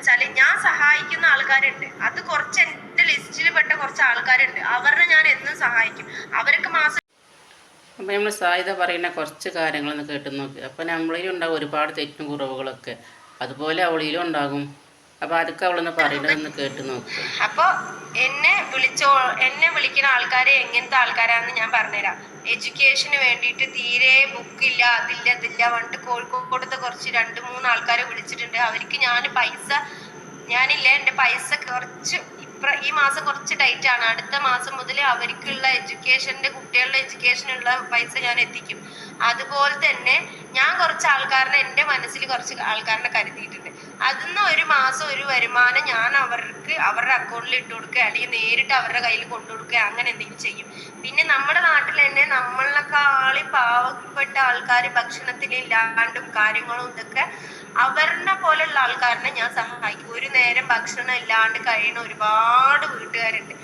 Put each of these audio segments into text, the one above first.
വെച്ചാൽ ഞാൻ സഹായിക്കുന്ന ആൾക്കാരുണ്ട്. അത് കുറച്ച് എന്റെ ലിസ്റ്റിൽ പെട്ട കുറച്ച് ആൾക്കാരുണ്ട്. അവരെ ഞാൻ എന്നും സഹായിക്കും. അവർക്ക് മാസം അപ്പോൾ നമ്മൾ സാധ്യത പറയുന്ന കുറച്ച് കാര്യങ്ങളൊന്ന് കേട്ട് നോക്കി. അപ്പോൾ നമ്മളിലും ഉണ്ടാകും ഒരുപാട് തെറ്റും കുറവുകളൊക്കെ. അതുപോലെ അവളിലും ഉണ്ടാകും. അപ്പോൾ അതൊക്കെ അവളൊന്ന് പറയണമെന്ന് കേട്ട് നോക്കുക അപ്പൊ എന്നെ വിളിച്ചോ എന്നെ വിളിക്കുന്ന ആൾക്കാരെ എങ്ങനത്തെ ആൾക്കാരാണെന്ന് ഞാൻ പറഞ്ഞുതരാം. എഡ്യൂക്കേഷന് വേണ്ടിയിട്ട് തീരെ ബുക്കില്ല അതില്ല ഇതില്ല പറഞ്ഞിട്ട് കോഴിക്കോടത്തെ കുറച്ച് രണ്ട് മൂന്ന് ആൾക്കാരെ വിളിച്ചിട്ടുണ്ട്. അവർക്ക് ഞാൻ പൈസ ഞാനില്ല എന്റെ പൈസ കുറച്ച് ഈ മാസം കുറച്ച് ടൈറ്റ് ആണ്. അടുത്ത മാസം മുതൽ അവർക്കുള്ള എഡ്യൂക്കേഷന്റെ കുട്ടികളുടെ എഡ്യൂക്കേഷനുള്ള പൈസ ഞാൻ എത്തിക്കും. അതുപോലെ തന്നെ ആൾക്കാരനെ എന്റെ മനസ്സിൽ കുറച്ച് ആൾക്കാരുടെ കരുതിയിട്ടുണ്ട്. അതിന്ന് ഒരു മാസം ഒരു വരുമാനം ഞാൻ അവർക്ക് അവരുടെ അക്കൗണ്ടിൽ ഇട്ട് കൊടുക്കുക അല്ലെങ്കിൽ നേരിട്ട് അവരുടെ കയ്യിൽ കൊണ്ടു കൊടുക്കുക അങ്ങനെ എന്തെങ്കിലും ചെയ്യും. പിന്നെ നമ്മുടെ നാട്ടിൽ തന്നെ നമ്മളെക്കാളി പാവപ്പെട്ട ആൾക്കാർ ഭക്ഷണത്തിലില്ലാണ്ടും കാര്യങ്ങളും ഇതൊക്കെ അവരുടെ പോലെയുള്ള ആൾക്കാരനെ ഞാൻ സഹായിക്കും. ഒരു നേരം ഭക്ഷണം ഇല്ലാണ്ട് കഴിയുന്ന ഒരുപാട് വീട്ടുകാരുണ്ട്.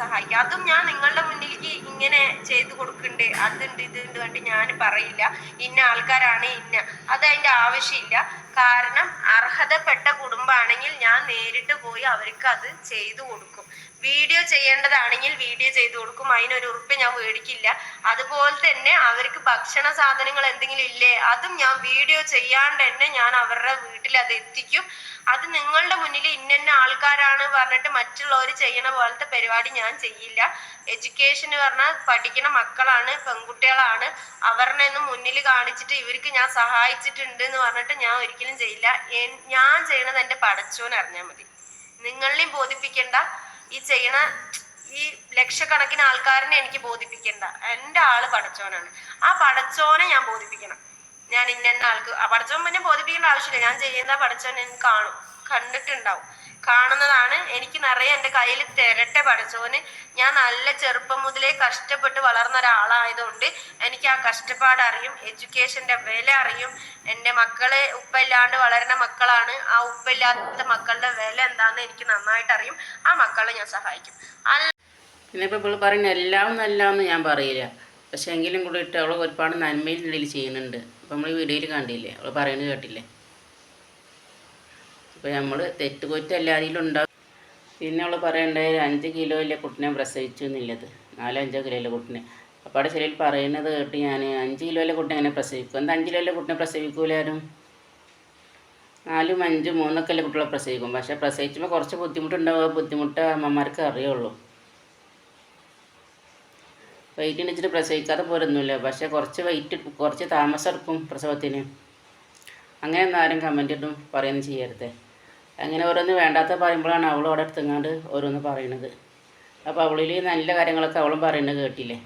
എന്തെങ്കിലുമൊക്കെ സഹായിക്കും. അതും ഞാൻ നിങ്ങളുടെ മുന്നിലേക്ക് ഇങ്ങനെ ചെയ്തു കൊടുക്കണ്ട്. അതുണ്ട് ഇതുണ്ട് വേണ്ടി ഞാൻ പറയില്ല. ഇന്ന ആൾക്കാരാണ് ഇന്ന. അത് അതിന്റെ ആവശ്യമില്ല. കാരണം അർഹതപ്പെട്ട കുടുംബമാണെങ്കിൽ ഞാൻ നേരിട്ട് പോയി അവർക്ക് അത് ചെയ്തു കൊടുക്കും. വീഡിയോ ചെയ്യേണ്ടതാണെങ്കിൽ വീഡിയോ ചെയ്തു കൊടുക്കും. അതിനൊരു ഉറുപ്പ് ഞാൻ മേടിക്കില്ല. അതുപോലെ തന്നെ അവർക്ക് ഭക്ഷണ സാധനങ്ങൾ എന്തെങ്കിലും ഇല്ലേ അതും ഞാൻ വീഡിയോ ചെയ്യാണ്ട് തന്നെ ഞാൻ അവരുടെ വീട്ടിൽ അത് എത്തിക്കും. അത് നിങ്ങളുടെ മുന്നിൽ ഇന്ന ആൾക്കാരാണ് പറഞ്ഞിട്ട് മറ്റുള്ളവർ ചെയ്യണ പോലത്തെ പരിപാടി ഞാൻ ചെയ്യില്ല. എഡ്യൂക്കേഷൻ പറഞ്ഞാൽ പഠിക്കണ മക്കളാണ് പെൺകുട്ടികളാണ്. അവരുടെ ഒന്നും മുന്നിൽ കാണിച്ചിട്ട് ഇവർക്ക് ഞാൻ സഹായിച്ചിട്ടുണ്ട് എന്ന് പറഞ്ഞിട്ട് ഞാൻ ഒരിക്കലും ചെയ്യില്ല. ഞാൻ ചെയ്യണത് എന്റെ പടച്ചോൻ അറിഞ്ഞാൽ മതി. നിങ്ങളെയും ബോധിപ്പിക്കേണ്ട. ഈ ചെയ്യണ ഈ ലക്ഷക്കണക്കിന് ആൾക്കാരനെ എനിക്ക് ബോധിപ്പിക്കേണ്ട. എന്റെ ആൾ പടച്ചോനാണ്. ആ പടച്ചോനെ ഞാൻ ബോധിപ്പിക്കണം. ഞാൻ ഇന്ന ആൾക്ക് പടച്ചോൻ പിന്നെ ബോധിപ്പിക്കേണ്ട ആവശ്യമില്ല. ഞാൻ ചെയ്യുന്ന പടച്ചോൻ എനിക്ക് കാണും. കണ്ടിട്ടുണ്ടാവും. കാണുന്നതാണ്. എനിക്ക് നിറയെ എന്റെ കയ്യിൽ തിരട്ടെ പഠിച്ചവന് ഞാൻ നല്ല ചെറുപ്പം മുതലേ കഷ്ടപ്പെട്ട് വളർന്ന ഒരാളായതുകൊണ്ട് എനിക്ക് ആ കഷ്ടപ്പാട് അറിയും എഡ്യൂക്കേഷന്റെ വില അറിയും. എന്റെ മക്കളെ ഉപ്പില്ലാണ്ട് വളരുന്ന മക്കളാണ്. ആ ഉപ്പില്ലാത്ത മക്കളുടെ വില എന്താണെന്ന് എനിക്ക് നന്നായിട്ട് അറിയും. ആ മക്കളെ ഞാൻ സഹായിക്കും. അല്ല പിന്നെ ഇപ്പോൾ ഇപ്പോൾ പറയുന്ന എല്ലാം നല്ലതെന്ന് ഞാൻ പറയില്ല. പക്ഷേ എങ്കിലും കൂടി ഇട്ട് അവൾ ഒരുപാട് നന്മയിൽ ചെയ്യുന്നുണ്ട്. അപ്പോൾ നമ്മൾ വീഡിയോയിൽ കണ്ടില്ലേ? അവൾ പറയുന്നത് കേട്ടില്ലേ? അപ്പോൾ നമ്മൾ തെറ്റുകുറ്റം എല്ലാവരിലും ഉണ്ടാകും പിന്നെ അവൾ പറയണ്ടേ ഒരു അഞ്ച് കിലോയിലെ കുട്ടിനെ പ്രസവിച്ചു എന്നുള്ളത്. നാലോ അഞ്ചോ കിലോയിലെ കുട്ടിനെ. അപ്പോൾ അവിടെ ചിലർ പറയുന്നത് കേട്ട് ഞാൻ അഞ്ച് കിലോയിലെ കുട്ടിനെ അങ്ങനെ പ്രസവിക്കും. എന്താ അഞ്ച് കിലോയിലെ കുട്ടിനെ പ്രസവിക്കൂലാരും നാലും അഞ്ചും മൂന്നൊക്കെ അല്ലേ കുട്ടികളെ പ്രസവിക്കും. പക്ഷേ പ്രസവിച്ചുമ്പോൾ കുറച്ച് ബുദ്ധിമുട്ടുണ്ടാവുക ബുദ്ധിമുട്ട് അമ്മമാർക്ക് അറിയുള്ളൂ. വെയിറ്റ് ഉണ്ടിച്ചിട്ട് പ്രസവിക്കാതെ പോരൊന്നുമില്ല. പക്ഷേ കുറച്ച് വെയിറ്റ് കുറച്ച് താമസം എടുക്കും പ്രസവത്തിന്. അങ്ങനെ ഒന്നും ആരും കമന്റ് ഇട്ടും പറയുകയൊന്നും ചെയ്യരുത്. അങ്ങനെ ഓരോന്ന് വേണ്ടാത്ത പറയുമ്പോഴാണ് അവൾ അവിടെ എടുത്തങ്ങാണ്ട് ഓരോന്ന് പറയണത്. അപ്പോൾ അവളിൽ നല്ല കാര്യങ്ങളൊക്കെ അവളും പറയുന്നത് കേട്ടില്ലേ?